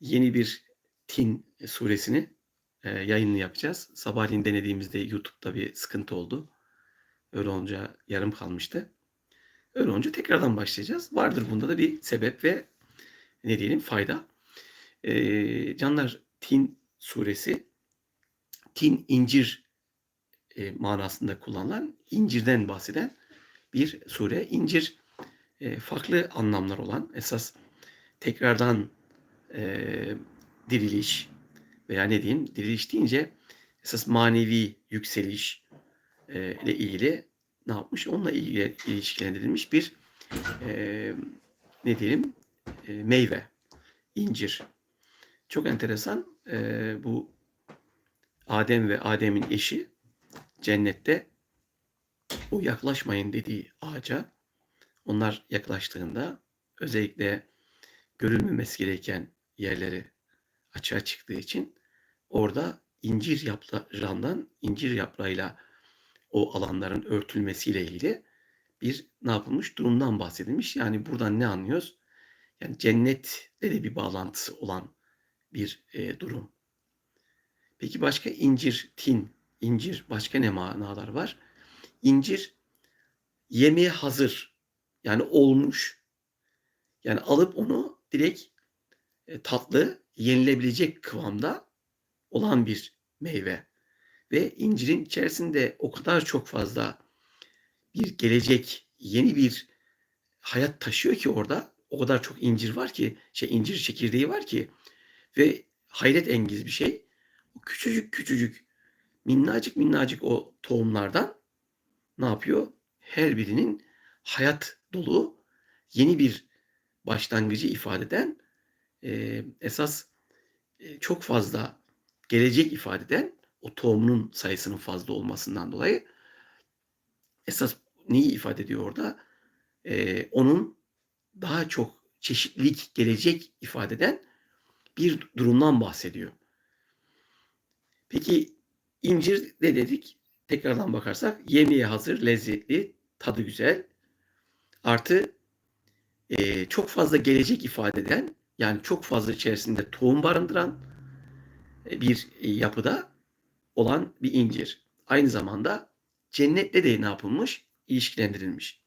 yeni bir Tin suresini e, yayını yapacağız. Sabahleyin denediğimizde YouTube'da bir sıkıntı oldu. Öyle olunca yarım kalmıştı. Öyle olunca tekrardan başlayacağız. Vardır bunda da bir sebep ve ne diyelim fayda. E, canlar Tin suresi Tin incir e, manasında kullanılan incirden bahseden bir sure. İncir e, farklı anlamlar olan esas tekrardan e, diriliş veya ne diyeyim diriliş deyince esas manevi yükseliş e, ile ilgili ne yapmış? Onunla ilgili ilişkilendirilmiş bir e, ne diyelim e, meyve, incir. Çok enteresan. E, bu Adem ve Adem'in eşi cennette o yaklaşmayın dediği ağaca onlar yaklaştığında özellikle görülmemesi gereken yerleri açığa çıktığı için orada incir yaprağından incir yaprağıyla o alanların örtülmesiyle ilgili bir ne yapılmış durumdan bahsedilmiş. Yani buradan ne anlıyoruz? Yani cennetle de bir bağlantısı olan bir e, durum. Peki başka incir, tin, incir başka ne manalar var? İncir yemeğe hazır yani olmuş. Yani alıp onu direkt tatlı, yenilebilecek kıvamda olan bir meyve. Ve incirin içerisinde o kadar çok fazla bir gelecek, yeni bir hayat taşıyor ki orada. O kadar çok incir var ki, şey incir çekirdeği var ki ve hayret engiz bir şey. O küçücük küçücük minnacık minnacık o tohumlardan ne yapıyor? Her birinin hayat dolu yeni bir başlangıcı ifade eden e, esas e, çok fazla gelecek ifade eden o tohumunun sayısının fazla olmasından dolayı esas neyi ifade ediyor orada? E, onun daha çok çeşitlilik gelecek ifade eden bir durumdan bahsediyor. Peki incir ne dedik? Tekrardan bakarsak yemeğe hazır, lezzetli, tadı güzel. Artı e, çok fazla gelecek ifade eden yani çok fazla içerisinde tohum barındıran e, bir e, yapıda olan bir incir. Aynı zamanda cennetle de ne yapılmış? İlişkilendirilmiş.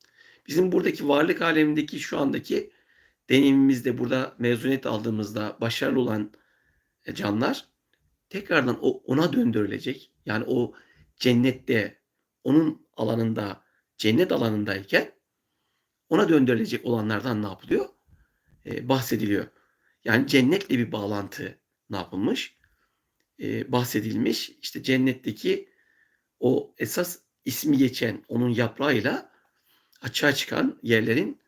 Bizim buradaki varlık alemindeki şu andaki deneyimimizde burada mezuniyet aldığımızda başarılı olan e, canlar tekrardan o ona döndürülecek. Yani o cennette onun alanında cennet alanındayken ona döndürülecek olanlardan ne yapılıyor? Ee, bahsediliyor. Yani cennetle bir bağlantı ne yapılmış? Ee, bahsedilmiş. İşte cennetteki o esas ismi geçen onun yaprağıyla açığa çıkan yerlerin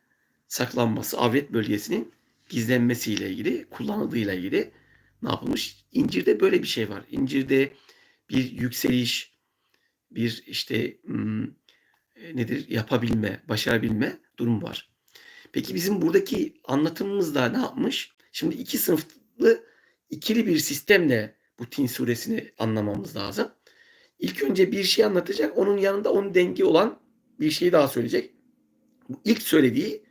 saklanması, avret bölgesinin gizlenmesiyle ilgili, kullanıldığıyla ilgili ne yapılmış? İncirde böyle bir şey var. İncirde bir yükseliş, bir işte hmm, nedir yapabilme, başarabilme durum var. Peki bizim buradaki anlatımımızda ne yapmış? Şimdi iki sınıflı ikili bir sistemle bu Tin suresini anlamamız lazım. İlk önce bir şey anlatacak, onun yanında onun dengi olan bir şeyi daha söyleyecek. Bu ilk söylediği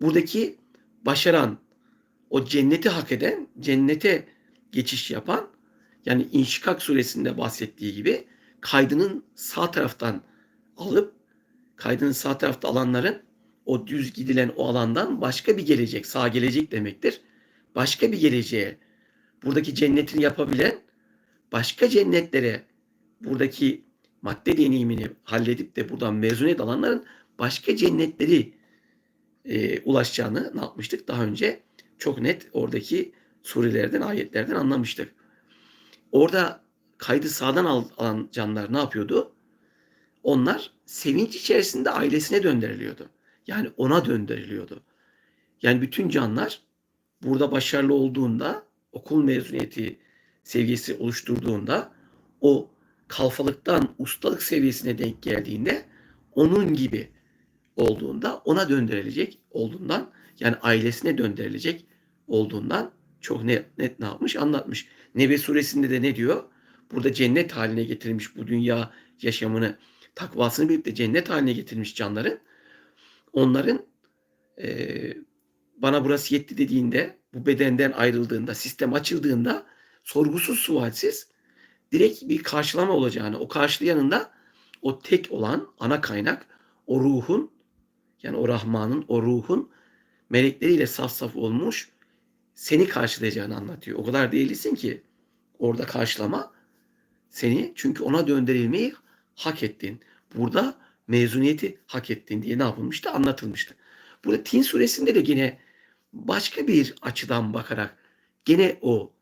buradaki başaran, o cenneti hak eden, cennete geçiş yapan, yani İnşikak suresinde bahsettiği gibi kaydının sağ taraftan alıp kaydının sağ tarafta alanların o düz gidilen o alandan başka bir gelecek, sağ gelecek demektir. Başka bir geleceğe, buradaki cennetini yapabilen başka cennetlere buradaki madde deneyimini halledip de buradan mezuniyet alanların başka cennetleri e, ulaşacağını ne yapmıştık? Daha önce çok net oradaki surelerden, ayetlerden anlamıştık. Orada kaydı sağdan alan canlar ne yapıyordu? Onlar sevinç içerisinde ailesine döndürülüyordu. Yani ona döndürülüyordu. Yani bütün canlar burada başarılı olduğunda, okul mezuniyeti seviyesi oluşturduğunda o kalfalıktan ustalık seviyesine denk geldiğinde onun gibi olduğunda ona döndürülecek olduğundan yani ailesine döndürülecek olduğundan çok net, net ne yapmış anlatmış. Nebe suresinde de ne diyor? Burada cennet haline getirmiş bu dünya yaşamını takvasını bilip de cennet haline getirmiş canların onların e, bana burası yetti dediğinde, bu bedenden ayrıldığında, sistem açıldığında sorgusuz sualsiz direkt bir karşılama olacağını, o karşılayanın da o tek olan ana kaynak, o ruhun, yani o Rahman'ın, o ruhun melekleriyle saf saf olmuş seni karşılayacağını anlatıyor. O kadar değilsin ki orada karşılama seni çünkü ona döndürülmeyi hak ettin. Burada mezuniyeti hak ettin diye ne yapılmıştı? Anlatılmıştı. Burada Tin suresinde de yine başka bir açıdan bakarak gene o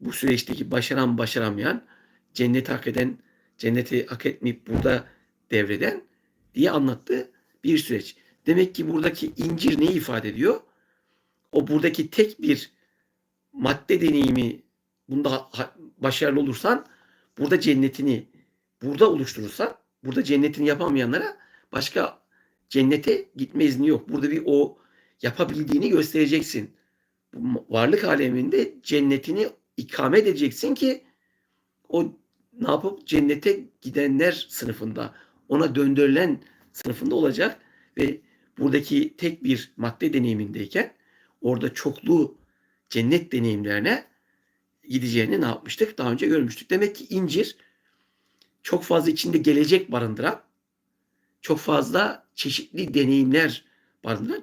bu süreçteki başaran başaramayan cenneti hak eden cenneti hak etmeyip burada devreden diye anlattığı bir süreç. Demek ki buradaki incir neyi ifade ediyor? O buradaki tek bir madde deneyimi bunda başarılı olursan burada cennetini burada oluşturursan burada cennetini yapamayanlara başka cennete gitme izni yok. Burada bir o yapabildiğini göstereceksin. Varlık aleminde cennetini ikame edeceksin ki o ne yapıp cennete gidenler sınıfında ona döndürülen sınıfında olacak ve buradaki tek bir madde deneyimindeyken orada çoklu cennet deneyimlerine gideceğini ne yapmıştık? Daha önce görmüştük. Demek ki incir çok fazla içinde gelecek barındıran, çok fazla çeşitli deneyimler barındıran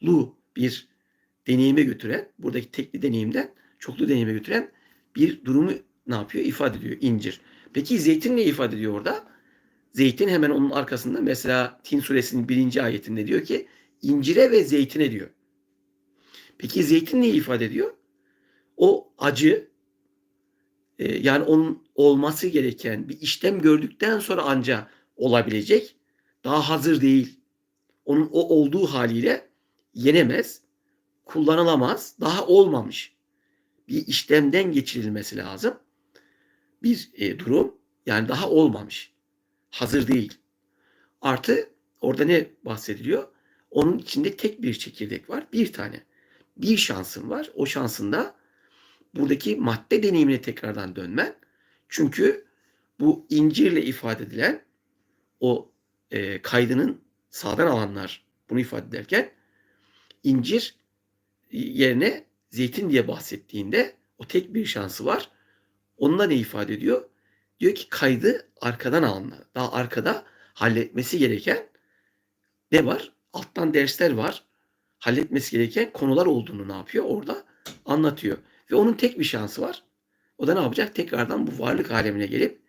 çoklu bir deneyime götüren, buradaki tekli deneyimden çoklu deneyime götüren bir durumu ne yapıyor? İfade ediyor incir. Peki zeytin ne ifade ediyor orada? Zeytin hemen onun arkasında mesela Tin suresinin birinci ayetinde diyor ki incire ve zeytine diyor. Peki zeytin ne ifade ediyor? O acı e, yani onun olması gereken bir işlem gördükten sonra anca olabilecek. Daha hazır değil. Onun o olduğu haliyle yenemez, kullanılamaz, daha olmamış. Bir işlemden geçirilmesi lazım. Bir e, durum yani daha olmamış. Hazır değil. Artı orada ne bahsediliyor? Onun içinde tek bir çekirdek var. Bir tane. Bir şansın var. O şansında buradaki madde deneyimine tekrardan dönmen. Çünkü bu incirle ifade edilen o e, kaydının sağdan alanlar bunu ifade ederken incir yerine zeytin diye bahsettiğinde o tek bir şansı var. Onunla ne ifade ediyor? Diyor ki kaydı arkadan alanlar. Daha arkada halletmesi gereken ne var? Alttan dersler var. Halletmesi gereken konular olduğunu ne yapıyor? Orada anlatıyor. Ve onun tek bir şansı var. O da ne yapacak? Tekrardan bu varlık alemine gelip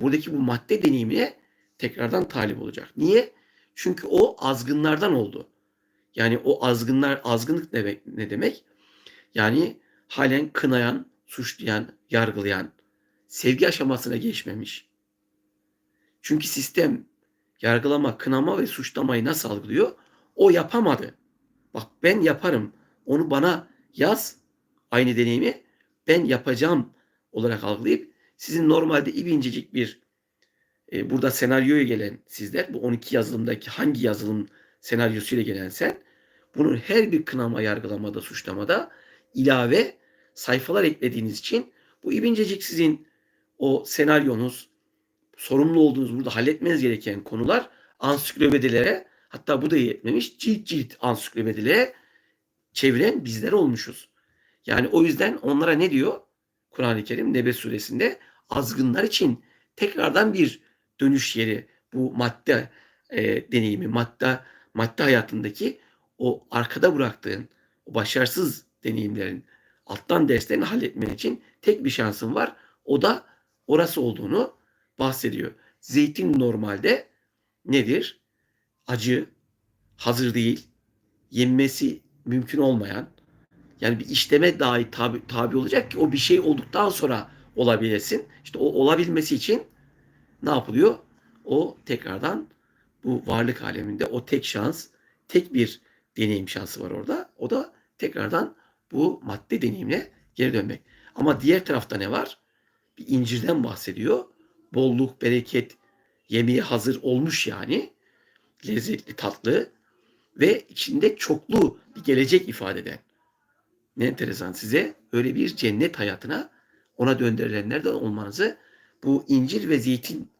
buradaki bu madde deneyimine tekrardan talip olacak. Niye? Çünkü o azgınlardan oldu. Yani o azgınlar, azgınlık demek? Ne demek? Yani halen kınayan, suçlayan, yargılayan, sevgi aşamasına geçmemiş. Çünkü sistem yargılama, kınama ve suçlamayı nasıl algılıyor? O yapamadı. Bak ben yaparım. Onu bana yaz aynı deneyimi ben yapacağım olarak algılayıp sizin normalde ibincecik bir e, burada senaryoya gelen sizler bu 12 yazılımdaki hangi yazılım senaryosuyla gelen sen bunun her bir kınama, yargılamada, suçlamada ilave sayfalar eklediğiniz için bu ibincecik sizin o senaryonuz, sorumlu olduğunuz burada halletmeniz gereken konular ansiklopedilere hatta bu da yetmemiş cilt cilt ansiklopedilere çeviren bizler olmuşuz. Yani o yüzden onlara ne diyor? Kur'an-ı Kerim Nebe suresinde azgınlar için tekrardan bir dönüş yeri bu madde e, deneyimi, madde madde hayatındaki o arkada bıraktığın o başarısız deneyimlerin alttan derslerini halletmen için tek bir şansın var. O da orası olduğunu bahsediyor. Zeytin normalde nedir? Acı, hazır değil, yenmesi mümkün olmayan, yani bir işleme dahi tabi, tabi olacak ki o bir şey olduktan sonra olabilesin. İşte o olabilmesi için ne yapılıyor? O tekrardan bu varlık aleminde o tek şans, tek bir deneyim şansı var orada. O da tekrardan bu madde deneyimine geri dönmek. Ama diğer tarafta ne var? Bir incirden bahsediyor. Bolluk, bereket, yemeği hazır olmuş yani. Lezzetli, tatlı ve içinde çoklu bir gelecek ifade eden. Ne enteresan size öyle bir cennet hayatına ona döndürülenlerden olmanızı bu incir ve zeytin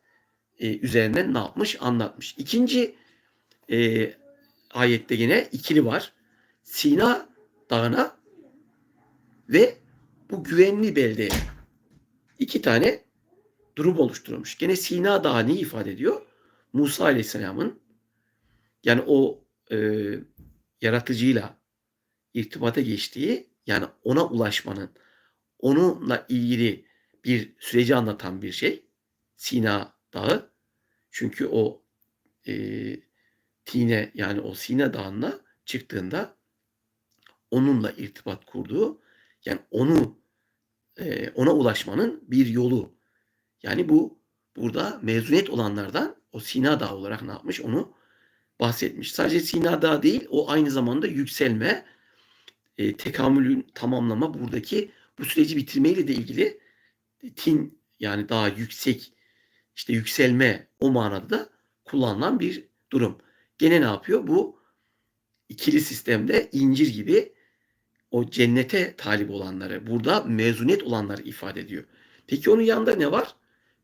e, üzerinden ne yapmış anlatmış. İkinci e, ayette yine ikili var. Sina Dağı'na ve bu güvenli beldeye iki tane durum oluşturulmuş. Gene Sina Dağı neyi ifade ediyor? Musa Aleyhisselam'ın yani o e, yaratıcıyla irtibata geçtiği yani ona ulaşmanın onunla ilgili bir süreci anlatan bir şey. Sina Dağı. Çünkü o e, Tine yani o Sina Dağı'na çıktığında onunla irtibat kurduğu yani onu e, ona ulaşmanın bir yolu. Yani bu burada mezuniyet olanlardan o Sina Dağı olarak ne yapmış onu bahsetmiş. Sadece Sina Dağı değil o aynı zamanda yükselme, e, tekamülün tamamlama buradaki bu süreci bitirmeyle de ilgili tin yani daha yüksek işte yükselme o manada da kullanılan bir durum. Gene ne yapıyor? Bu ikili sistemde incir gibi o cennete talip olanları, burada mezuniyet olanları ifade ediyor. Peki onun yanında ne var?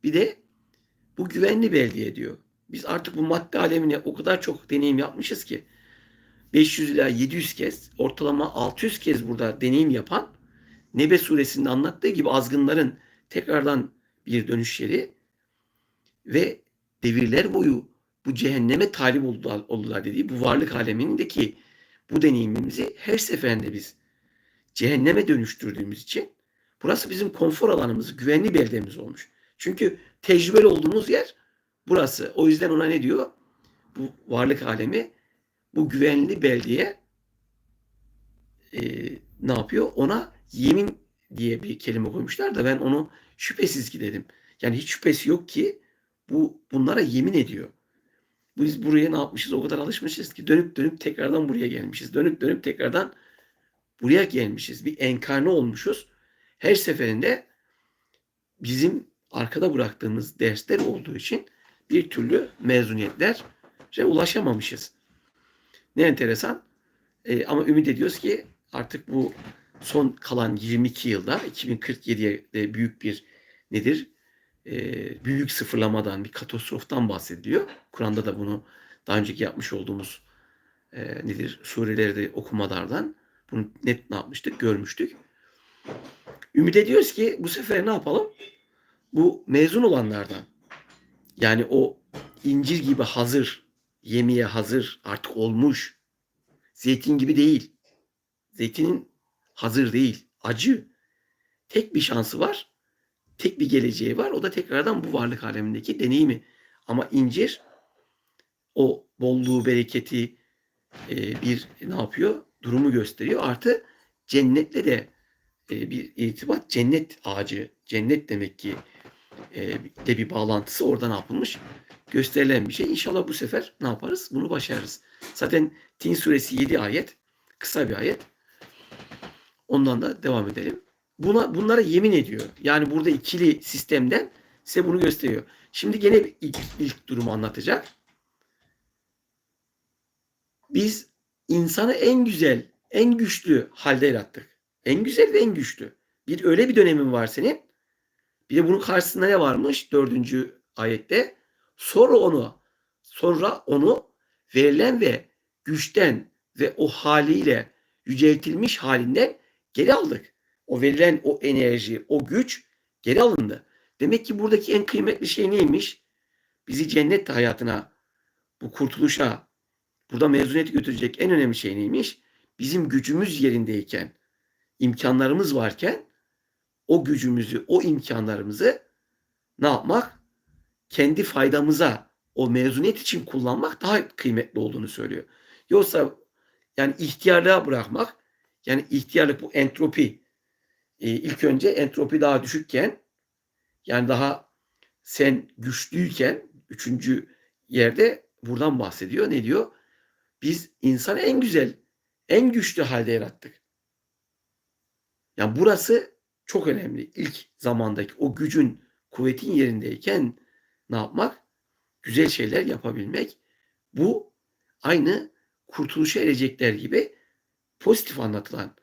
Bir de bu güvenli beldiye diyor. Biz artık bu madde alemine o kadar çok deneyim yapmışız ki 500 ila 700 kez, ortalama 600 kez burada deneyim yapan Nebe suresinde anlattığı gibi azgınların tekrardan bir dönüş yeri ve devirler boyu bu cehenneme talip oldular, dediği bu varlık alemindeki bu deneyimimizi her seferinde biz cehenneme dönüştürdüğümüz için burası bizim konfor alanımız, güvenli beldemiz olmuş. Çünkü tecrübeli olduğumuz yer burası. O yüzden ona ne diyor? Bu varlık alemi bu güvenli beldeye e, ne yapıyor? Ona yemin diye bir kelime koymuşlar da ben onu şüphesiz ki dedim. Yani hiç şüphesi yok ki bu bunlara yemin ediyor. Biz buraya ne yapmışız? O kadar alışmışız ki dönüp dönüp tekrardan buraya gelmişiz. Dönüp dönüp tekrardan buraya gelmişiz. Bir enkarne olmuşuz. Her seferinde bizim arkada bıraktığımız dersler olduğu için bir türlü mezuniyetlere ulaşamamışız. Ne enteresan. Ee, ama ümit ediyoruz ki artık bu son kalan 22 yılda 2047'ye büyük bir nedir? Ee, büyük sıfırlamadan, bir katastroftan bahsediliyor. Kur'an'da da bunu daha önceki yapmış olduğumuz e, nedir? Sureleri okumalardan bunu net ne yapmıştık? Görmüştük. Ümit ediyoruz ki bu sefer ne yapalım? Bu mezun olanlardan yani o incir gibi hazır, yemeye hazır, artık olmuş. Zeytin gibi değil. Zeytinin hazır değil, acı. Tek bir şansı var. Tek bir geleceği var. O da tekrardan bu varlık alemindeki deneyimi. Ama incir o bolluğu, bereketi e, bir ne yapıyor? Durumu gösteriyor. Artı cennetle de e, bir irtibat. Cennet ağacı, cennet demek ki e, de bir bağlantısı oradan yapılmış. Gösterilen bir şey. İnşallah bu sefer ne yaparız? Bunu başarırız. Zaten Tin suresi 7 ayet. Kısa bir ayet. Ondan da devam edelim. Buna, bunlara yemin ediyor. Yani burada ikili sistemden size bunu gösteriyor. Şimdi gene ilk, ilk durumu anlatacak. Biz insanı en güzel, en güçlü halde yarattık. En güzel ve en güçlü. Bir öyle bir dönemin var senin. Bir de bunun karşısında ne varmış? Dördüncü ayette. Sonra onu, sonra onu verilen ve güçten ve o haliyle yüceltilmiş halinden geri aldık. O verilen o enerji, o güç geri alındı. Demek ki buradaki en kıymetli şey neymiş? Bizi cennet hayatına, bu kurtuluşa, burada mezuniyet götürecek en önemli şey neymiş? Bizim gücümüz yerindeyken, imkanlarımız varken o gücümüzü, o imkanlarımızı ne yapmak? Kendi faydamıza, o mezuniyet için kullanmak daha kıymetli olduğunu söylüyor. Yoksa yani ihtiyarlığa bırakmak, yani ihtiyarlık bu entropi. E, ilk önce entropi daha düşükken yani daha sen güçlüyken üçüncü yerde buradan bahsediyor. Ne diyor? Biz insanı en güzel, en güçlü halde yarattık. Yani burası çok önemli. İlk zamandaki o gücün, kuvvetin yerindeyken ne yapmak? Güzel şeyler yapabilmek. Bu aynı kurtuluşa erecekler gibi pozitif anlatılan,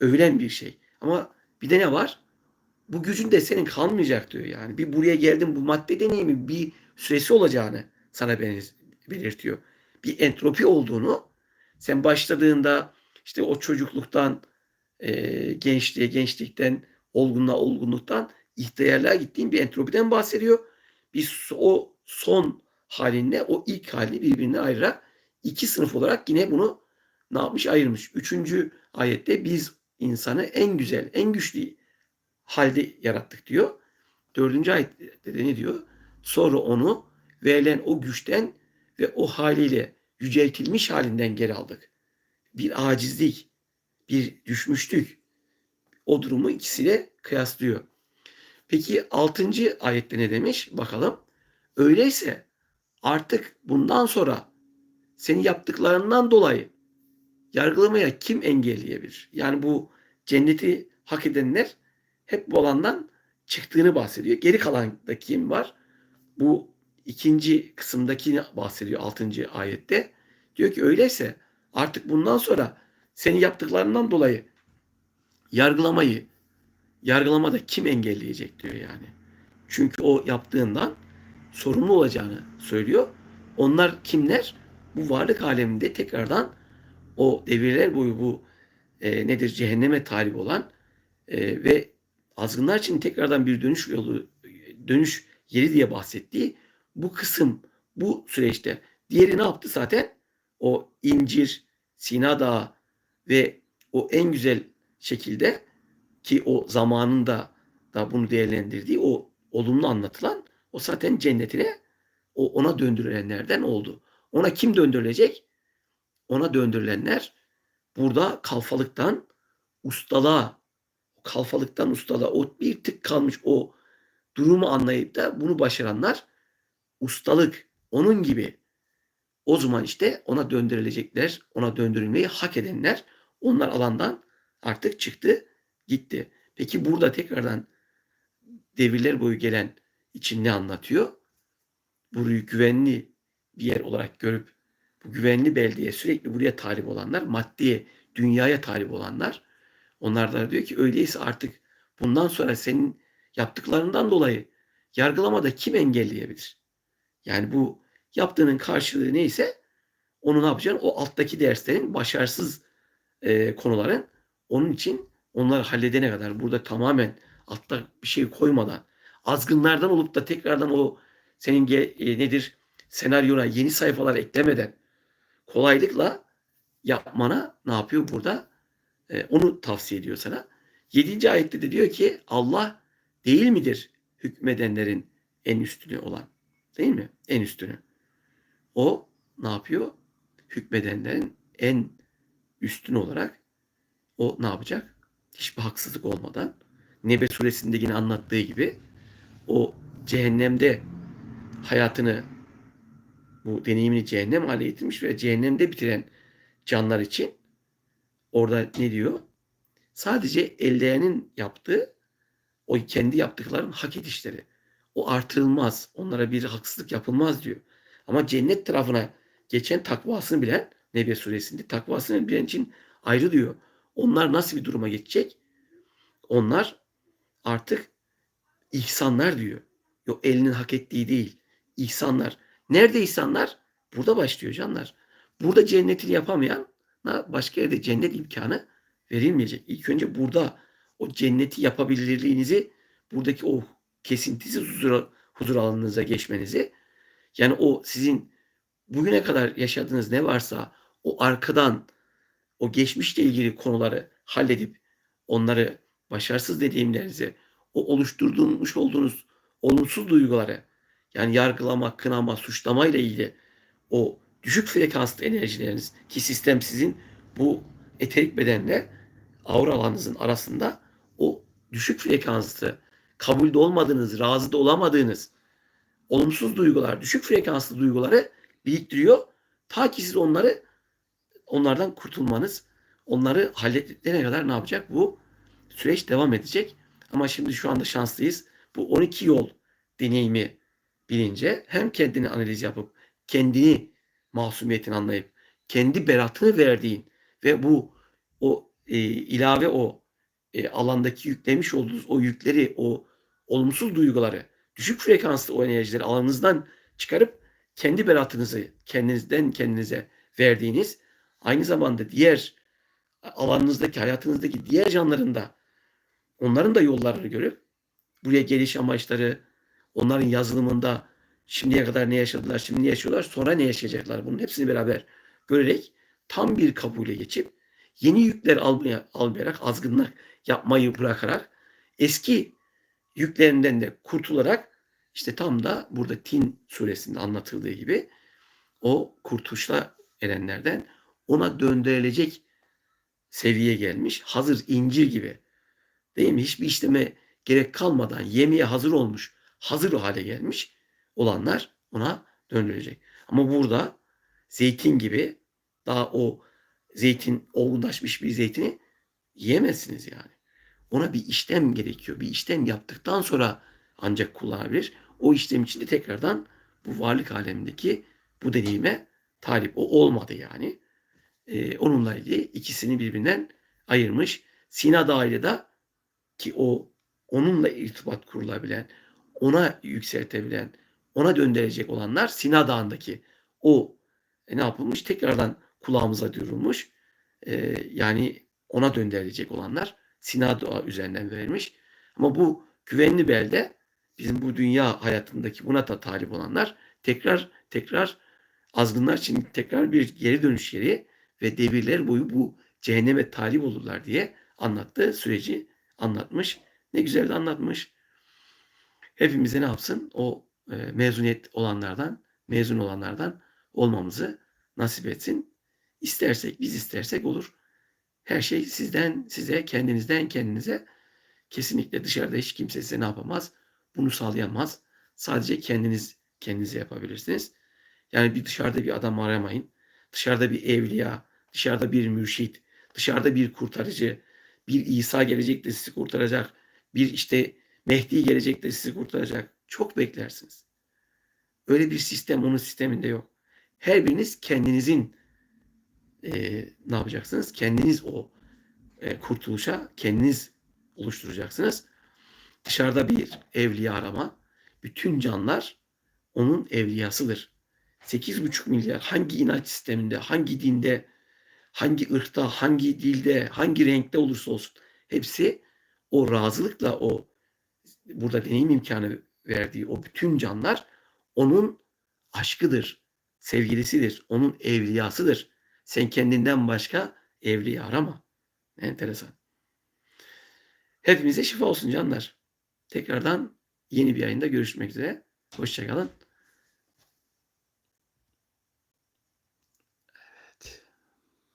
övülen bir şey. Ama bir de ne var? Bu gücün de senin kalmayacak diyor yani. Bir buraya geldim bu madde deneyimi bir süresi olacağını sana belirtiyor. Bir entropi olduğunu sen başladığında işte o çocukluktan e, gençliğe, gençlikten olgunluğa, olgunluktan ihtiyarlığa gittiğin bir entropiden bahsediyor. Biz o son halinle o ilk halini birbirine ayırarak iki sınıf olarak yine bunu ne yapmış ayırmış. Üçüncü ayette biz insanı en güzel, en güçlü halde yarattık diyor. Dördüncü ayette de ne diyor? Sonra onu verilen o güçten ve o haliyle yüceltilmiş halinden geri aldık. Bir acizlik, bir düşmüşlük. O durumu ikisiyle kıyaslıyor. Peki altıncı ayette ne demiş? Bakalım. Öyleyse artık bundan sonra senin yaptıklarından dolayı yargılamaya kim engelleyebilir? Yani bu cenneti hak edenler hep bu alandan çıktığını bahsediyor. Geri kalan da kim var? Bu ikinci kısımdakini bahsediyor altıncı ayette. Diyor ki öyleyse artık bundan sonra senin yaptıklarından dolayı yargılamayı yargılamada kim engelleyecek diyor yani. Çünkü o yaptığından sorumlu olacağını söylüyor. Onlar kimler? Bu varlık aleminde tekrardan o devirler boyu bu e, nedir cehenneme talip olan e, ve azgınlar için tekrardan bir dönüş yolu dönüş yeri diye bahsettiği bu kısım bu süreçte diğeri ne yaptı zaten? O incir, Sina Dağı ve o en güzel şekilde ki o zamanında da bunu değerlendirdiği o olumlu anlatılan o zaten cennetine o ona döndürülenlerden oldu. Ona kim döndürülecek? Ona döndürülenler burada kalfalıktan ustalığa, kalfalıktan ustalığa o bir tık kalmış o durumu anlayıp da bunu başaranlar ustalık onun gibi o zaman işte ona döndürülecekler, ona döndürülmeyi hak edenler onlar alandan artık çıktı, gitti. Peki burada tekrardan devirler boyu gelen için ne anlatıyor? Burayı güvenli bir yer olarak görüp güvenli beldeye sürekli buraya talip olanlar, maddiye, dünyaya talip olanlar onlar da diyor ki öyleyse artık bundan sonra senin yaptıklarından dolayı yargılamada kim engelleyebilir? Yani bu yaptığının karşılığı neyse onu ne yapacaksın? O alttaki derslerin başarısız e, konuların onun için onları halledene kadar burada tamamen altta bir şey koymadan azgınlardan olup da tekrardan o senin e, nedir senaryona yeni sayfalar eklemeden kolaylıkla yapmana ne yapıyor burada? E, onu tavsiye ediyor sana. Yedinci ayette de diyor ki Allah değil midir hükmedenlerin en üstünü olan? Değil mi? En üstünü. O ne yapıyor? Hükmedenlerin en üstün olarak o ne yapacak? Hiçbir haksızlık olmadan Nebe suresinde yine anlattığı gibi o cehennemde hayatını bu deneyimini cehennem hale getirmiş ve cehennemde bitiren canlar için orada ne diyor? Sadece elleyenin yaptığı o kendi yaptıklarının hak edişleri. O artırılmaz. Onlara bir haksızlık yapılmaz diyor. Ama cennet tarafına geçen takvasını bilen Nebe suresinde takvasını bilen için ayrı diyor. Onlar nasıl bir duruma geçecek? Onlar artık ihsanlar diyor. Yok elinin hak ettiği değil. İhsanlar. Nerede ihsanlar? Burada başlıyor canlar. Burada cennetini yapamayan başka yerde cennet imkanı verilmeyecek. İlk önce burada o cenneti yapabilirliğinizi buradaki o kesintisiz huzur, huzur alanınıza geçmenizi yani o sizin bugüne kadar yaşadığınız ne varsa o arkadan o geçmişle ilgili konuları halledip onları başarısız dediğimlerinizi o oluşturduğunuz olduğunuz olumsuz duyguları yani yargılama, kınama, suçlama ile ilgili o düşük frekanslı enerjileriniz ki sistem sizin bu eterik bedenle aura alanınızın arasında o düşük frekanslı kabulde olmadığınız, razıda olamadığınız olumsuz duygular, düşük frekanslı duyguları biriktiriyor. Ta ki siz onları onlardan kurtulmanız, onları hallettiklerine kadar ne yapacak? Bu süreç devam edecek. Ama şimdi şu anda şanslıyız. Bu 12 yol deneyimi bilince hem kendini analiz yapıp kendini masumiyetini anlayıp kendi beratını verdiğin ve bu o e, ilave o e, alandaki yüklemiş olduğunuz o yükleri, o olumsuz duyguları, düşük frekanslı o enerjileri alanınızdan çıkarıp kendi beratınızı kendinizden kendinize verdiğiniz aynı zamanda diğer alanınızdaki, hayatınızdaki diğer canlıların da onların da yollarını görüp buraya geliş amaçları, onların yazılımında şimdiye kadar ne yaşadılar, şimdi ne yaşıyorlar, sonra ne yaşayacaklar bunun hepsini beraber görerek tam bir kabule geçip yeni yükler almaya, almayarak azgınlık yapmayı bırakarak eski yüklerinden de kurtularak işte tam da burada Tin suresinde anlatıldığı gibi o kurtuluşla erenlerden ona döndürülecek seviyeye gelmiş. Hazır incir gibi. Değil mi? Hiçbir işleme gerek kalmadan yemeye hazır olmuş, hazır hale gelmiş olanlar ona döndürülecek. Ama burada zeytin gibi daha o zeytin olgunlaşmış bir zeytini yiyemezsiniz yani. Ona bir işlem gerekiyor. Bir işlem yaptıktan sonra ancak kullanabilir. O işlem içinde tekrardan bu varlık alemindeki bu deneyime talip. O olmadı yani. Ee, onunla ilgili ikisini birbirinden ayırmış. Sina Dağı'yla da ki o onunla irtibat kurulabilen, ona yükseltebilen, ona döndürecek olanlar Sina Dağı'ndaki o e, ne yapılmış? Tekrardan kulağımıza duyurulmuş. E, yani ona döndürülecek olanlar Sina Dağı üzerinden verilmiş. Ama bu güvenli belde bizim bu dünya hayatındaki buna da talip olanlar tekrar tekrar azgınlar için tekrar bir geri dönüş yeri ve devirler boyu bu cehenneme talip olurlar diye anlattığı süreci anlatmış. Ne güzel de anlatmış. Hepimize ne yapsın? O e, mezuniyet olanlardan, mezun olanlardan olmamızı nasip etsin. İstersek, biz istersek olur. Her şey sizden, size, kendinizden, kendinize. Kesinlikle dışarıda hiç kimse size ne yapamaz? Bunu sağlayamaz. Sadece kendiniz kendinize yapabilirsiniz. Yani bir dışarıda bir adam aramayın. Dışarıda bir evliya, dışarıda bir mürşit, dışarıda bir kurtarıcı, bir İsa gelecek de sizi kurtaracak, bir işte Mehdi gelecek sizi kurtaracak. Çok beklersiniz. Öyle bir sistem onun sisteminde yok. Her biriniz kendinizin e, ne yapacaksınız? Kendiniz o e, kurtuluşa kendiniz oluşturacaksınız. Dışarıda bir evliya arama. Bütün canlar onun evliyasıdır. 8,5 milyar hangi inanç sisteminde, hangi dinde, hangi ırkta, hangi dilde, hangi renkte olursa olsun hepsi o razılıkla o burada deneyim imkanı verdiği o bütün canlar onun aşkıdır, sevgilisidir, onun evliyasıdır. Sen kendinden başka evliya arama. Enteresan. Hepimize şifa olsun canlar. Tekrardan yeni bir yayında görüşmek üzere. Hoşçakalın.